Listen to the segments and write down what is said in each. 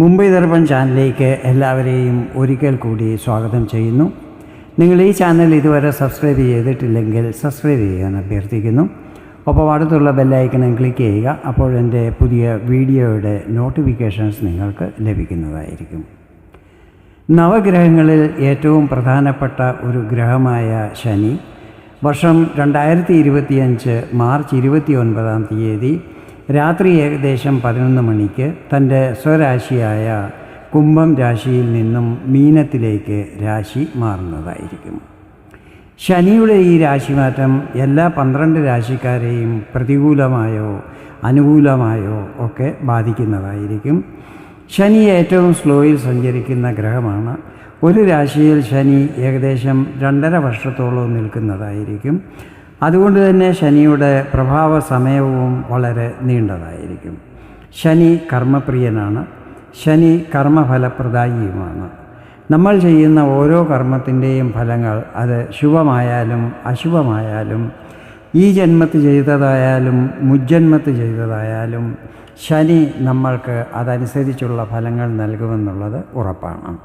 മുംബൈ ദർപ്പൺ ചാനലിലേക്ക് എല്ലാവരെയും ഒരിക്കൽ കൂടി സ്വാഗതം ചെയ്യുന്നു. നിങ്ങൾ ഈ ചാനൽ ഇതുവരെ സബ്സ്ക്രൈബ് ചെയ്തിട്ടില്ലെങ്കിൽ സബ്സ്ക്രൈബ് ചെയ്യാൻ അഭ്യർത്ഥിക്കുന്നു. ഒപ്പം അടുത്തുള്ള ബെല്ലൈക്കണം ക്ലിക്ക് ചെയ്യുക അപ്പോൾ എന്റെ പുതിയ വീഡിയോയുടെ നോട്ടിഫിക്കേഷൻസ് നിങ്ങൾക്ക് ലഭിക്കുന്നതായിരിക്കും. നവഗ്രഹങ്ങളിൽ ഏറ്റവും പ്രധാനപ്പെട്ട ഒരു ഗ്രഹമായ ശനി വർഷം രണ്ടായിരത്തി ഇരുപത്തിയഞ്ച് മാർച്ച് ഇരുപത്തി ഒൻപതാം തീയതി രാത്രി ഏകദേശം പതിനൊന്ന് മണിക്ക് തന്റെ സ്വരാശിയായ കുംഭം രാശിയിൽ നിന്നും മീനത്തിലേക്ക് രാശി മാറുന്നതായിരിക്കും. ശനിയുടെ ഈ രാശിമാറ്റം എല്ലാ പന്ത്രണ്ട് രാശിക്കാരെയും പ്രതികൂലമായോ അനുകൂലമായോ ഒക്കെ ബാധിക്കുന്നതായിരിക്കും. ശനി ഏറ്റവും സ്ലോയിൽ സഞ്ചരിക്കുന്ന ഗ്രഹമാണ്. ഒരു രാശിയിൽ ശനി ഏകദേശം രണ്ടര വർഷത്തോളം നിൽക്കുന്നതായിരിക്കും. അതുകൊണ്ട് തന്നെ ശനിയുടെ പ്രഭാവ സമയവും വളരെ നീണ്ടതായിരിക്കും. ശനി കർമ്മപ്രിയനാണ്. ശനി കർമ്മഫലപ്രദായിയുമാണ്. നമ്മൾ ചെയ്യുന്ന ഓരോ കർമ്മത്തിന്റെയും ഫലങ്ങൾ അത് ശുഭമായാലും അശുഭമായാലും ഈ ജന്മത്ത് ചെയ്തതായാലും മുജ്ജന്മത്ത് ചെയ്തതായാലും ശനി നമ്മൾക്ക് അതനുസരിച്ചുള്ള ഫലങ്ങൾ നൽകുമെന്നുള്ളത് ഉറപ്പാണ്.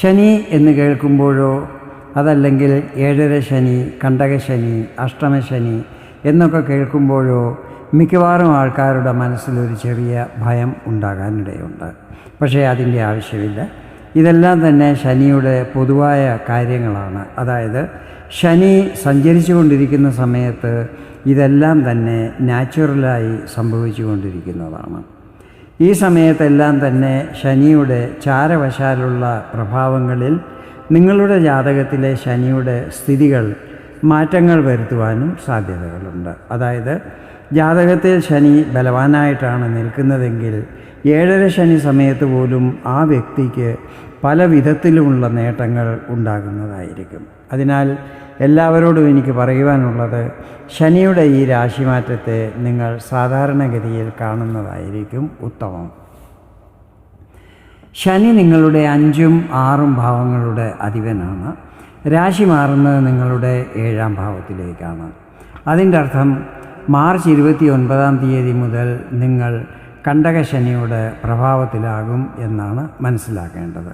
ശനി എന്ന് കേൾക്കുമ്പോഴോ അതല്ലെങ്കിൽ ഏഴര ശനി കണ്ടകശനി അഷ്ടമശനി എന്നൊക്കെ കേൾക്കുമ്പോഴോ മിക്കവാറും ആൾക്കാരുടെ മനസ്സിലൊരു ചെറിയ ഭയം ഉണ്ടാകാനിടയുണ്ട്. പക്ഷേ അതിന്റെ ആവശ്യമില്ല. ഇതെല്ലാം തന്നെ ശനിയുടെ പൊതുവായ കാര്യങ്ങളാണ്. അതായത് ശനി സഞ്ചരിച്ചു കൊണ്ടിരിക്കുന്ന സമയത്ത് ഇതെല്ലാം തന്നെ നാച്ചുറലായി സംഭവിച്ചു കൊണ്ടിരിക്കുന്നതാണ്. ഈ സമയത്തെല്ലാം തന്നെ ശനിയുടെ ചാരവശാലുള്ള പ്രഭാവങ്ങളിൽ നിങ്ങളുടെ ജാതകത്തിലെ ശനിയുടെ സ്ഥിതികൾ മാറ്റങ്ങൾ വരുത്തുവാനും സാധ്യതകളുണ്ട്. അതായത് ജാതകത്തിൽ ശനി ബലവാനായിട്ടാണ് നിൽക്കുന്നതെങ്കിൽ ഏഴര ശനി സമയത്ത് പോലും ആ വ്യക്തിക്ക് പല വിധത്തിലുമുള്ള നേട്ടങ്ങൾ ഉണ്ടാകുന്നതായിരിക്കും. അതിനാൽ എല്ലാവരോടും എനിക്ക് പറയുവാനുള്ളത് ശനിയുടെ ഈ രാശിമാറ്റത്തെ നിങ്ങൾ സാധാരണഗതിയിൽ കാണുന്നതായിരിക്കും ഉത്തമം. ശനി നിങ്ങളുടെ അഞ്ചും ആറും ഭാവങ്ങളുടെ അധിപനാണ്. രാശി മാറുന്നത് നിങ്ങളുടെ ഏഴാം ഭാവത്തിലേക്കാണ്. അതിന്റെ അർത്ഥം മാർച്ച് ഇരുപത്തി ഒൻപതാം തീയതി മുതൽ നിങ്ങൾ കണ്ടകശനിയുടെ പ്രഭാവത്തിലാകും എന്നാണ് മനസ്സിലാക്കേണ്ടത്.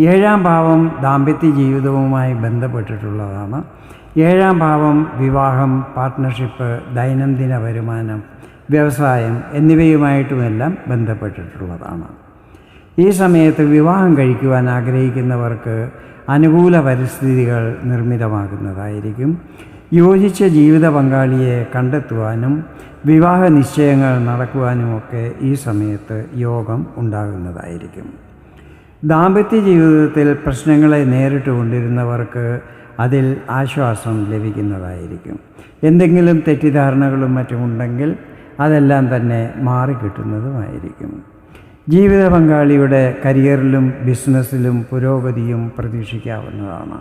ഏഴാം ഭാവം ദാമ്പത്യ ജീവിതവുമായി ബന്ധപ്പെട്ടിട്ടുള്ളതാണ്. ഏഴാം ഭാവം വിവാഹം പാർട്ട്ണർഷിപ്പ് ദൈനംദിന വരുമാനം വ്യവസായം എന്നിവയുമായിട്ടുമെല്ലാം ബന്ധപ്പെട്ടിട്ടുള്ളതാണ്. ഈ സമയത്ത് വിവാഹം കഴിക്കുവാൻ ആഗ്രഹിക്കുന്നവർക്ക് അനുകൂല പരിസ്ഥിതികൾ നിർമ്മിതമാകുന്നതായിരിക്കും. യോജിച്ച ജീവിത പങ്കാളിയെ കണ്ടെത്തുവാനും വിവാഹ നിശ്ചയങ്ങൾ നടക്കുവാനുമൊക്കെ ഈ സമയത്ത് യോഗം ഉണ്ടാകുന്നതായിരിക്കും. ദാമ്പത്യ ജീവിതത്തിൽ പ്രശ്നങ്ങളെ നേരിട്ട് കൊണ്ടിരുന്നവർക്ക് അതിൽ ആശ്വാസം ലഭിക്കുന്നതായിരിക്കും. എന്തെങ്കിലും തെറ്റിദ്ധാരണകളും മറ്റുമുണ്ടെങ്കിൽ അതെല്ലാം തന്നെ മാറിക്കിട്ടുന്നതുമായിരിക്കും. ജീവിത പങ്കാളിയുടെ കരിയറിലും ബിസിനസ്സിലും പുരോഗതിയും പ്രതീക്ഷിക്കാവുന്നതാണ്.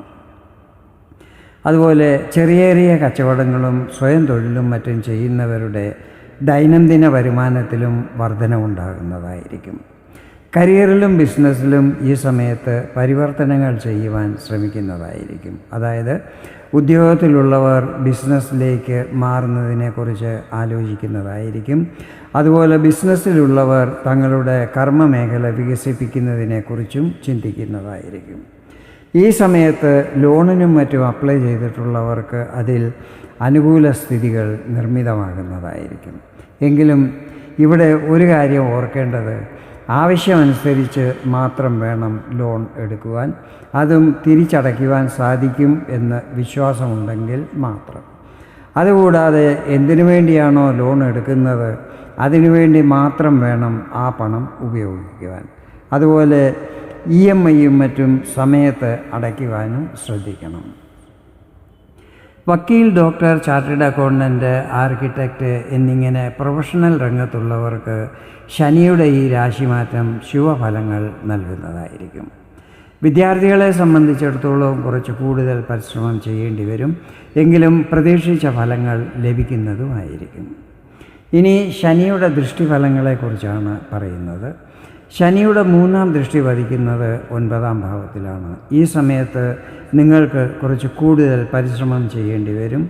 അതുപോലെ ചെറിയ ചെറിയ കച്ചവടങ്ങളും സ്വയം തൊഴിലും മറ്റും ചെയ്യുന്നവരുടെ ദൈനംദിന വരുമാനത്തിലും വർധനവുണ്ടാകുന്നതായിരിക്കും. കരിയറിലും ബിസിനസ്സിലും ഈ സമയത്ത് പരിവർത്തനങ്ങൾ ചെയ്യുവാൻ ശ്രമിക്കുന്നതായിരിക്കും. അതായത് ഉദ്യോഗത്തിലുള്ളവർ ബിസിനസ്സിലേക്ക് മാറുന്നതിനെക്കുറിച്ച് ആലോചിക്കുന്നതായിരിക്കും. അതുപോലെ ബിസിനസ്സിലുള്ളവർ തങ്ങളുടെ കർമ്മമേഖല വികസിപ്പിക്കുന്നതിനെക്കുറിച്ചും ചിന്തിക്കുന്നതായിരിക്കും. ഈ സമയത്ത് ലോണിനും മറ്റും അപ്ലൈ ചെയ്തിട്ടുള്ളവർക്ക് അതിൽ അനുകൂല സ്ഥിതികൾ നിർമ്മിതമാകുന്നതായിരിക്കും. എങ്കിലും ഇവിടെ ഒരു കാര്യം ഓർക്കേണ്ടത് ആവശ്യമനുസരിച്ച് മാത്രം വേണം ലോൺ എടുക്കുവാൻ അതും തിരിച്ചടയ്ക്കുവാൻ സാധിക്കും എന്ന് വിശ്വാസമുണ്ടെങ്കിൽ മാത്രം. അതുകൂടാതെ എന്തിനു വേണ്ടിയാണോ ലോൺ എടുക്കുന്നത്? അതിനുവേണ്ടി മാത്രം വേണം ആ പണം ഉപയോഗിക്കുവാൻ. അതുപോലെ ഇ എം ഐയും മറ്റും സമയത്ത് അടയ്ക്കുവാനും ശ്രദ്ധിക്കണം. വക്കീൽ ഡോക്ടർ ചാർട്ടേഡ് അക്കൗണ്ടന്റ് ആർക്കിടെക്റ്റ് എന്നിങ്ങനെ പ്രൊഫഷണൽ രംഗത്തുള്ളവർക്ക് ശനിയുടെ ഈ രാശിമാറ്റം ശുഭഫലങ്ങൾ നൽകുന്നതായിരിക്കും. വിദ്യാർത്ഥികളെ സംബന്ധിച്ചിടത്തോളം കുറച്ച് കൂടുതൽ പരിശ്രമം ചെയ്യേണ്ടി വരും. എങ്കിലും പ്രതീക്ഷിച്ച ഫലങ്ങൾ ലഭിക്കുന്നതുമായിരിക്കും. ഇനി ശനിയുടെ ദൃഷ്ടിഫലങ്ങളെക്കുറിച്ചാണ് പറയുന്നത്. ശനിയുടെ മൂന്നാം ദൃഷ്ടി വധിക്കുന്നത് ഒൻപതാം ഭാവത്തിലാണ്. ഈ സമയത്ത് നിങ്ങൾക്ക് കുറച്ച് കൂടുതൽ പരിശ്രമം ചെയ്യേണ്ടി വരും.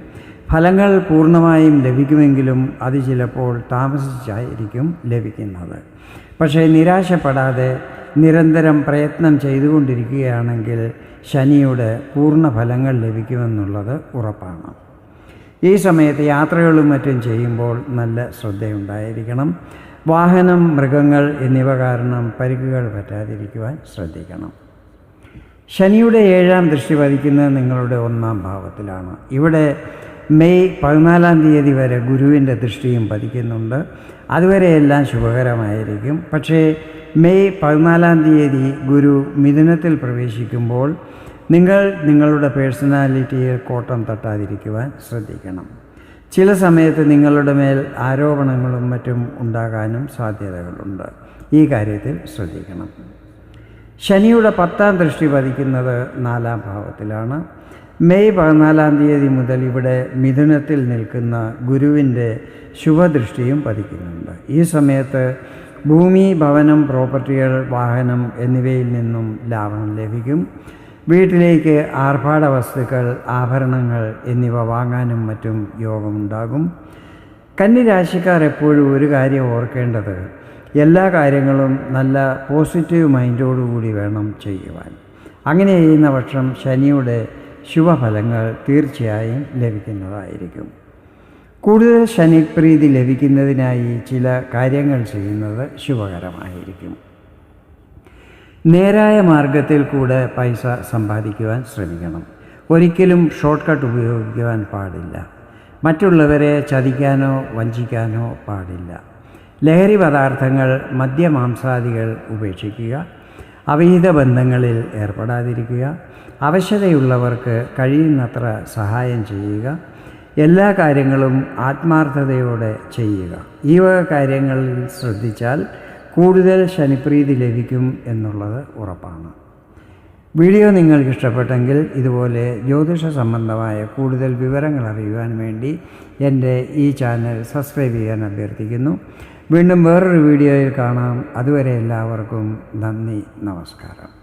ഫലങ്ങൾ പൂർണമായും ലഭിക്കുമെങ്കിലും അത് ചിലപ്പോൾ താമസിച്ചായിരിക്കും ലഭിക്കുന്നത്. പക്ഷേ നിരാശപ്പെടാതെ നിരന്തരം പ്രയത്നം ചെയ്തുകൊണ്ടിരിക്കുകയാണെങ്കിൽ ശനിയുടെ പൂർണ ഫലങ്ങൾ ലഭിക്കുമെന്നുള്ളത് ഉറപ്പാണ്. ഈ സമയത്ത് യാത്രകളും മറ്റും ചെയ്യുമ്പോൾ നല്ല ശ്രദ്ധയുണ്ടായിരിക്കണം. വാഹനം മൃഗങ്ങൾ എന്നിവ കാരണം പരിക്കുകൾ പറ്റാതിരിക്കുവാൻ ശ്രദ്ധിക്കണം. ശനിയുടെ ഏഴാം ദൃഷ്ടി പതിക്കുന്നത് നിങ്ങളുടെ ഒന്നാം ഭാവത്തിലാണ്. ഇവിടെ മെയ് പതിനാലാം തീയതി വരെ ഗുരുവിന്റെ ദൃഷ്ടിയും പതിക്കുന്നുണ്ട്. അതുവരെയെല്ലാം ശുഭകരമായിരിക്കും. പക്ഷേ മെയ് പതിനാലാം തീയതി ഗുരു മിഥുനത്തിൽ പ്രവേശിക്കുമ്പോൾ നിങ്ങൾ നിങ്ങളുടെ പേഴ്സണാലിറ്റിയിൽ കോട്ടം തട്ടാതിരിക്കുവാൻ ശ്രദ്ധിക്കണം. ചില സമയത്ത് നിങ്ങളുടെ മേൽ ആരോപണങ്ങളും മറ്റും ഉണ്ടാകാനും സാധ്യതകളുണ്ട്. ഈ കാര്യത്തിൽ ശ്രദ്ധിക്കണം. ശനിയുടെ പത്താം ദൃഷ്ടി പതിക്കുന്നത് നാലാം ഭാവത്തിലാണ്. മെയ് പതിനാലാം തീയതി മുതൽ ഇവിടെ മിഥുനത്തിൽ നിൽക്കുന്ന ഗുരുവിന്റെ ശുഭദൃഷ്ടിയും പതിക്കുന്നുണ്ട്. ഈ സമയത്ത് ഭൂമി ഭവനം പ്രോപ്പർട്ടികൾ വാഹനം എന്നിവയിൽ നിന്നും ലാഭം ലഭിക്കും. വീട്ടിലേക്ക് ആർഭാട വസ്തുക്കൾ ആഭരണങ്ങൾ എന്നിവ വാങ്ങാനും മറ്റും യോഗമുണ്ടാകും. കന്നിരാശിക്കാർ എപ്പോഴും ഒരു കാര്യം ഓർക്കേണ്ടത് എല്ലാ കാര്യങ്ങളും നല്ല പോസിറ്റീവ് മൈൻഡോടുകൂടി വേണം ചെയ്യുവാൻ. അങ്ങനെ ചെയ്യുന്ന പക്ഷം ശനിയുടെ ശുഭഫലങ്ങൾ തീർച്ചയായും ലഭിക്കുന്നതായിരിക്കും. കൂടുതൽ ശനിപ്രീതി ലഭിക്കുന്നതിനായി ചില കാര്യങ്ങൾ ചെയ്യുന്നത് ശുഭകരമായിരിക്കും. നേരായ മാർഗത്തിൽ കൂടെ പൈസ സമ്പാദിക്കുവാൻ ശ്രമിക്കണം. ഒരിക്കലും ഷോർട്ട് കട്ട് ഉപയോഗിക്കുവാൻ പാടില്ല. മറ്റുള്ളവരെ ചതിക്കാനോ വഞ്ചിക്കാനോ പാടില്ല. ലഹരി പദാർത്ഥങ്ങൾ മദ്യമാംസാദികൾ ഉപേക്ഷിക്കുക അവിഹിത ബന്ധങ്ങളിൽ ഏർപ്പെടാതിരിക്കുക അവശതയുള്ളവർക്ക് കഴിയുന്നത്ര സഹായം ചെയ്യുക എല്ലാ കാര്യങ്ങളും ആത്മാർത്ഥതയോടെ ചെയ്യുക. ഈ വക കാര്യങ്ങളിൽ ശ്രദ്ധിച്ചാൽ കൂടുതൽ ശനിപ്രീതി ലഭിക്കും എന്നുള്ളത് ഉറപ്പാണ്. വീഡിയോ നിങ്ങൾക്ക് ഇഷ്ടപ്പെട്ടെങ്കിൽ ഇതുപോലെ ജ്യോതിഷ സംബന്ധമായ കൂടുതൽ വിവരങ്ങൾ അറിയുവാൻ വേണ്ടി എന്റെ ഈ ചാനൽ സബ്സ്ക്രൈബ് ചെയ്യാൻ അഭ്യർത്ഥിക്കുന്നു. വീണ്ടും വേറൊരു വീഡിയോയിൽ കാണാം. അതുവരെ എല്ലാവർക്കും നന്ദി നമസ്കാരം.